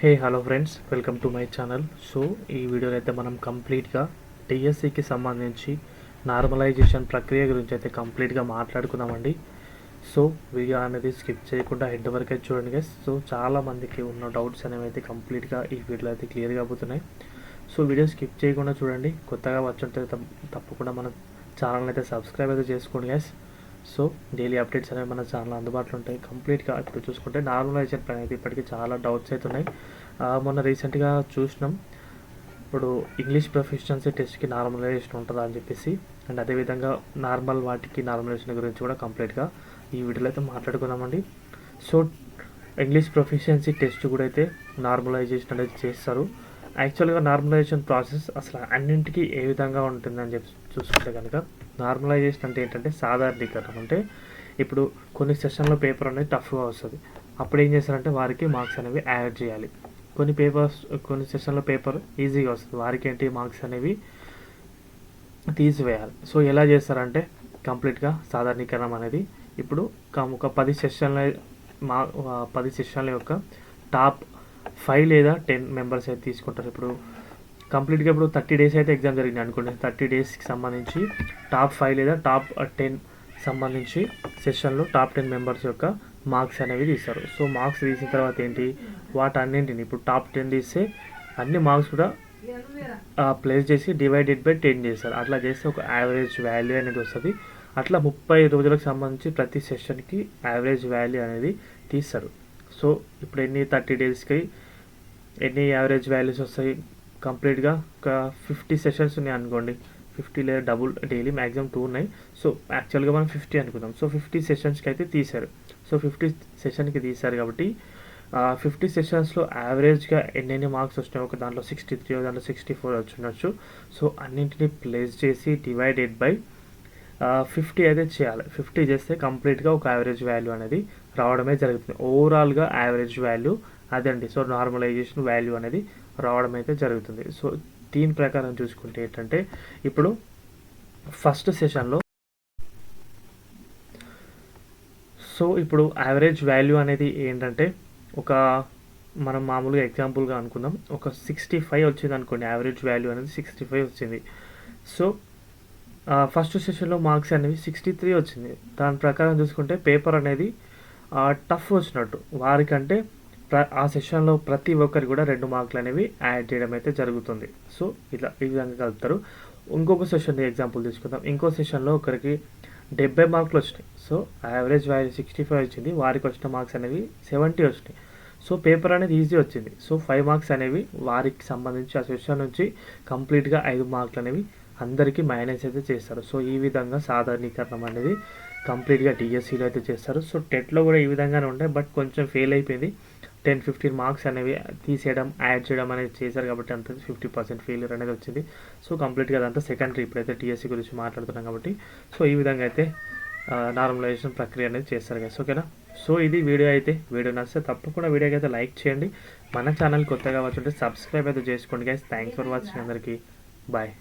Hey hello friends welcome to my channel so ఈ వీడియోలో అయితే మనం కంప్లీట్గా టీఎస్సీకి సంబంధించి నార్మలైజేషన్ ప్రక్రియ గురించి అయితే కంప్లీట్గా మాట్లాడుకుందామండి. సో వీడియో అనేది స్కిప్ చేయకుండా హెడ్ వరకు అయితే చూడండి గైస్ సో చాలామందికి ఉన్న డౌట్స్ అనేవి అయితే కంప్లీట్గా ఈ వీడియోలో అయితే క్లియర్గా అవుతున్నాయి సో వీడియో స్కిప్ చేయకుండా చూడండి. కొత్తగా వచ్చుంటే తప్పకుండా మనం ఛానల్ అయితే సబ్స్క్రైబ్ అయితే చేసుకోండి గైస్ సో డైలీ అప్డేట్స్ అనేవి మన ఛానల్ అందుబాటులో ఉంటాయి. కంప్లీట్గా ఇప్పుడు చూసుకుంటే నార్మలైజేషన్ పైన అయితే ఇప్పటికీ చాలా డౌట్స్ అయితే ఉన్నాయి. మొన్న రీసెంట్గా చూసినాం. ఇప్పుడు ఇంగ్లీష్ ప్రొఫెషనల్సీ టెస్ట్కి నార్మలైజేషన్ ఉంటుందా అని చెప్పేసి అండ్ అదేవిధంగా నార్మల్ వాటికి నార్మలైజేషన్ గురించి కూడా కంప్లీట్గా ఈ వీడియోలో అయితే మాట్లాడుకున్నామండి సో ఇంగ్లీష్ ప్రొఫిషియన్సీ టెస్ట్ కూడా అయితే నార్మలైజేషన్ అనేది చేస్తారు. యాక్చువల్గా నార్మలైజేషన్ ప్రాసెస్ అసలు అన్నింటికి ఏ విధంగా ఉంటుందని చెప్పి చూసుకుంటే కనుక నార్మలైజేషన్ అంటే ఏంటంటే సాధారణీకరణం. అంటే ఇప్పుడు కొన్ని సెషన్లో పేపర్ అనేది టఫ్గా వస్తుంది. అప్పుడు ఏం చేస్తారంటే వారికి మార్క్స్ అనేవి యాడ్ చేయాలి. కొన్ని పేపర్స్ కొన్ని సెషన్లో పేపర్ ఈజీగా వస్తుంది. వారికి ఏంటి మార్క్స్ అనేవి తీసివేయాలి. సో ఎలా చేస్తారంటే కంప్లీట్గా సాధారణీకరణం అనేది ఇప్పుడు ఒక పది సెషన్ల మా పది సెషన్ల యొక్క టాప్ ఫైవ్ లేదా టెన్ మెంబర్స్ అయితే తీసుకుంటారు. ఇప్పుడు కంప్లీట్గా ఇప్పుడు థర్టీ డేస్ అయితే ఎగ్జామ్ జరిగింది అనుకోండి. థర్టీ డేస్కి సంబంధించి టాప్ ఫైవ్ లేదా టాప్ టెన్ uh, సంబంధించి సెషన్లో టాప్ టెన్ మెంబర్స్ యొక్క మార్క్స్ అనేవి తీస్తారు. సో మార్క్స్ తీసిన తర్వాత ఏంటి? వాటన్నింటిని ఇప్పుడు టాప్ టెన్ తీస్తే అన్ని మార్క్స్ కూడా uh, ప్లేస్ చేసి డివైడెడ్ బై టెన్ చేస్తారు. అట్లా చేస్తే ఒక యావరేజ్ వాల్యూ అనేది వస్తుంది. అట్లా ముప్పై రోజులకు సంబంధించి ప్రతి సెషన్కి యావరేజ్ వాల్యూ అనేది తీస్తారు. సో ఇప్పుడు ఎన్ని థర్టీ డేస్కి ఎన్ని యావరేజ్ వాల్యూస్ వస్తాయి కంప్లీట్గా. ఒక ఫిఫ్టీ సెషన్స్ ఉన్నాయి అనుకోండి. ఫిఫ్టీ లేదా డబుల్ డైలీ మ్యాక్సిమం టూ ఉన్నాయి. సో యాక్చువల్గా మనం ఫిఫ్టీ అనుకుందాం. సో ఫిఫ్టీ సెషన్స్కి అయితే తీశారు. సో ఫిఫ్టీ సెషన్కి తీశారు కాబట్టి ఫిఫ్టీ సెషన్స్లో యావరేజ్గా ఎన్నెన్ని మార్క్స్ వచ్చినాయి ఒక దాంట్లో సిక్స్టీ త్రీ దాంట్లో సిక్స్టీ ఫోర్ వచ్చిండొచ్చు సో అన్నింటినీ ప్లేస్ చేసి డివైడెడ్ బై ఫిఫ్టీ అయితే చేయాలి. ఫిఫ్టీ చేస్తే కంప్లీట్గా ఒక యావరేజ్ వాల్యూ అనేది రావడమే జరుగుతుంది. ఓవరాల్గా యావరేజ్ వాల్యూ అదండి సో నార్మలైజేషన్ వాల్యూ అనేది రావడం అయితే జరుగుతుంది. సో దీని ప్రకారం చూసుకుంటే ఏంటంటే ఇప్పుడు ఫస్ట్ సెషన్లో సో ఇప్పుడు యావరేజ్ వాల్యూ అనేది ఏంటంటే ఒక మనం మామూలుగా ఎగ్జాంపుల్గా అనుకుందాం. ఒక సిక్స్టీ ఫైవ్ వచ్చింది అనుకోండి యావరేజ్ వాల్యూ అనేది సిక్స్టీ ఫైవ్ వచ్చింది. సో ఫస్ట్ సెషన్లో మార్క్స్ అనేవి సిక్స్టీ త్రీ వచ్చింది. దాని ప్రకారం చూసుకుంటే పేపర్ అనేది టఫ్ వచ్చినట్టు. వారికంటే ప్ర ఆ సెషన్లో ప్రతి ఒక్కరికి కూడా రెండు మార్కులు అనేవి యాడ్ చేయడం అయితే జరుగుతుంది. సో ఇట్లా ఈ విధంగా కలుపుతారు. ఇంకొక సెషన్ ఎగ్జాంపుల్ తీసుకుందాం. ఇంకో సెషన్లో ఒకరికి డెబ్బై మార్కులు వచ్చినాయి. So average value sixty five వచ్చింది. వారికి వచ్చిన మార్క్స్ అనేవి సెవెంటీ వచ్చినాయి. సో పేపర్ అనేది ఈజీ వచ్చింది. సో ఫైవ్ మార్క్స్ అనేవి వారికి సంబంధించి ఆ సెషన్ నుంచి కంప్లీట్గా ఐదు మార్కులు అనేవి అందరికీ మైనస్ అయితే చేస్తారు. సో ఈ విధంగా సాధారణీకరణం అనేది కంప్లీట్గా డిఎస్సిలో అయితే చేస్తారు. సో టెట్లో కూడా ఈ విధంగానే ఉంటాయి బట్ కొంచెం ఫెయిల్ అయిపోయింది. టెన్ ఫిఫ్టీన్ మార్క్స్ అనేవి తీసేయడం యాడ్ చేయడం అనేది చేశారు కాబట్టి అంత ఫిఫ్టీ పర్సెంట్ ఫెయిలియర్ అనేది వచ్చింది. సో కంప్లీట్గా అదంతా సెకండరీ ఇప్పుడైతే టీఎస్సీ గురించి మాట్లాడుతున్నాం కాబట్టి. సో ఈ విధంగా అయితే నార్మలైజేషన్ ప్రక్రియ అనేది చేస్తారు కదా ఓకేనా? సో ఇది వీడియో అయితే. వీడియో నచ్చితే తప్పకుండా వీడియోకి అయితే లైక్ చేయండి. మన ఛానల్ కొత్తగా వచ్చుంటే సబ్స్క్రైబ్ అయితే చేసుకోండి గైస్ థ్యాంక్స్ ఫర్ వాచింగ్ అందరికీ. బాయ్